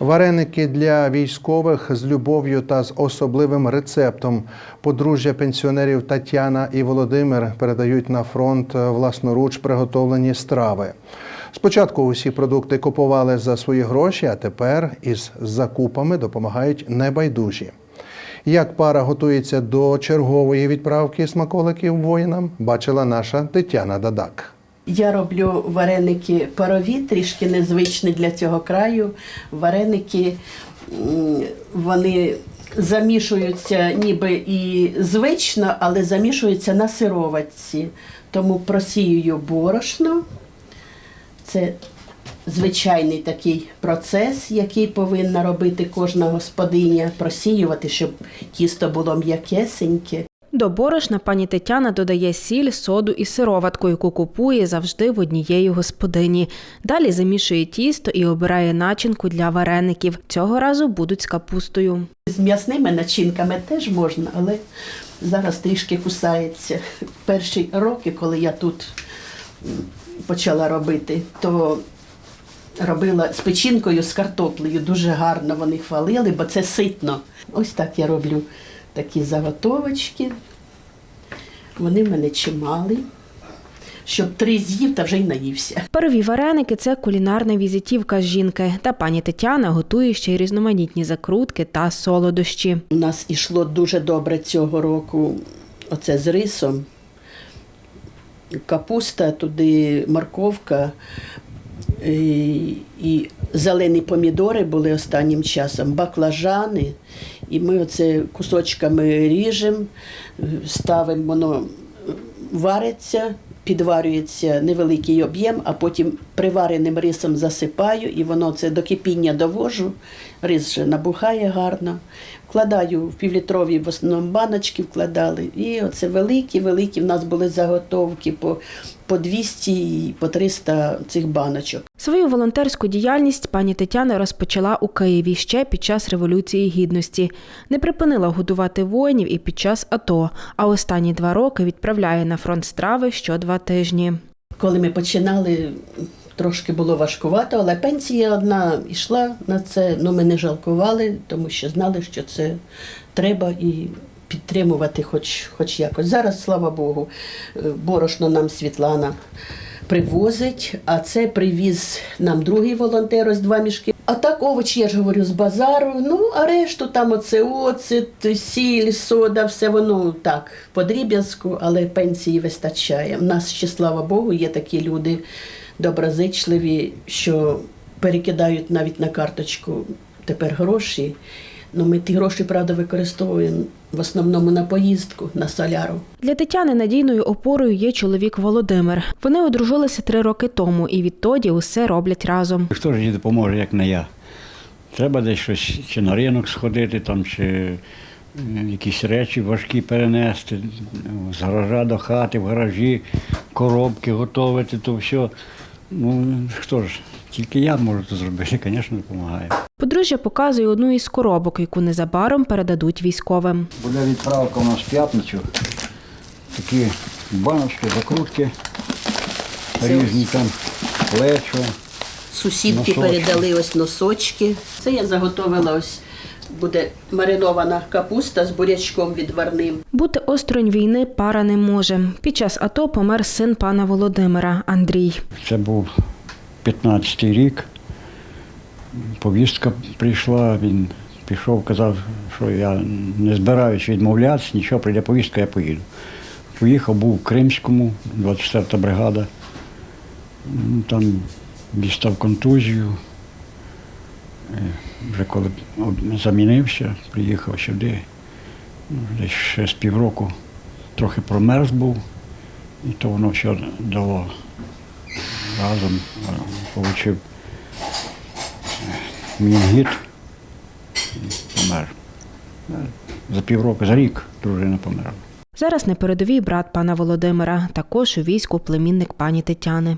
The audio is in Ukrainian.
Вареники для військових з любов'ю та з особливим рецептом. Подружжя пенсіонерів Тетяна і Володимир передають на фронт власноруч приготовлені страви. Спочатку усі продукти купували за свої гроші, а тепер із закупами допомагають небайдужі. Як пара готується до чергової відправки смаколиків воїнам, бачила наша Тетяна Дадак. Я роблю вареники парові, трішки незвичні для цього краю. Вареники вони замішуються ніби і звично, але замішуються на сироватці. Тому просіюю борошно. Це звичайний такий процес, який повинна робити кожна господиня, просіювати, щоб тісто було м'якесеньке. До борошна пані Тетяна додає сіль, соду і сироватку, яку купує завжди в однієї господині. Далі замішує тісто і обирає начинку для вареників. Цього разу будуть з капустою. З м'ясними начинками теж можна, але зараз трішки кусається. Перші роки, коли я тут почала робити, то робила з печінкою, з картоплею. Дуже гарно вони хвалили, бо це ситно. Ось так я роблю такі заготовочки. Вони в мене чималі. Щоб три з'їв та вже й наївся. Перві вареники це кулінарна візитівка жінки. Та пані Тетяна готує ще й різноманітні закрутки та солодощі. У нас ішло дуже добре цього року. Оце з рисом. Капуста, туди морковка і, і зелені помідори були останнім часом, баклажани. І ми оце кусочками ріжемо, ставимо, воно вариться, підварюється невеликий об'єм, а потім привареним рисом засипаю, і воно це до кипіння довожу. Рис вже набухає гарно. Вкладаю в півлітрові в основному баночки вкладали. І оце великі-великі в нас були заготовки по, по 200 і по 300 цих баночок. Свою волонтерську діяльність пані Тетяна розпочала у Києві ще під час Революції Гідності. Не припинила годувати воїнів і під час АТО, а останні два роки відправляє на фронт страви що два тижні. Коли ми починали, трошки було важкувато, але пенсія одна йшла на це. Ну ми не жалкували, тому що знали, що це треба і підтримувати хоч, хоч якось. Зараз, слава Богу, е, борошно нам Світлана привозить, а це привіз нам другий волонтер, ось два мішки. А так овочі, я ж говорю, з базару. Ну, а решту там оце оцет, сіль, сода, все воно так, по дріб'язку, але пенсії вистачає. У нас ще, слава Богу, є такі люди доброзичливі, що перекидають навіть на карточку тепер гроші. Ну, ми ті гроші, правда, використовуємо в основному на поїздку, на соляру. Для Тетяни надійною опорою є чоловік Володимир. Вони одружилися три роки тому і відтоді усе роблять разом. Хто ж їй допоможе, як не я? Треба десь щось чи на ринок сходити, там, чи е, якісь речі важкі перенести, з гаража до хати, в гаражі, коробки готувати, то все. Ну, хто ж, тільки я можу це зробити, звісно, допомагаю. Подружжя показує одну із коробок, яку незабаром передадуть військовим. Буде відправка у нас в п'ятницю. Такі баночки, закрутки, різні там плечо. Сусідки Носочки. передали ось носочки. Це я заготовила ось буде маринована капуста з бурячком відварним. Бути осторонь війни пара не може. Під час АТО помер син пана Володимира Андрій. Це був 15-й рік. Повістка прийшла, він пішов, казав, що я не збираюсь відмовлятися, нічого, прийде повістка, я поїду. Поїхав, був в Кримському, 24-та бригада. Ну, Там дістав контузію. Е, Вже коли замінився, приїхав сюди, ну, десь ще з півроку трохи промерз був, і то воно все дало разом отримав мінгіт і помер. Е, За півроку, за рік дружина померла. Зараз на передовій брат пана Володимира, також у війську племінник пані Тетяни.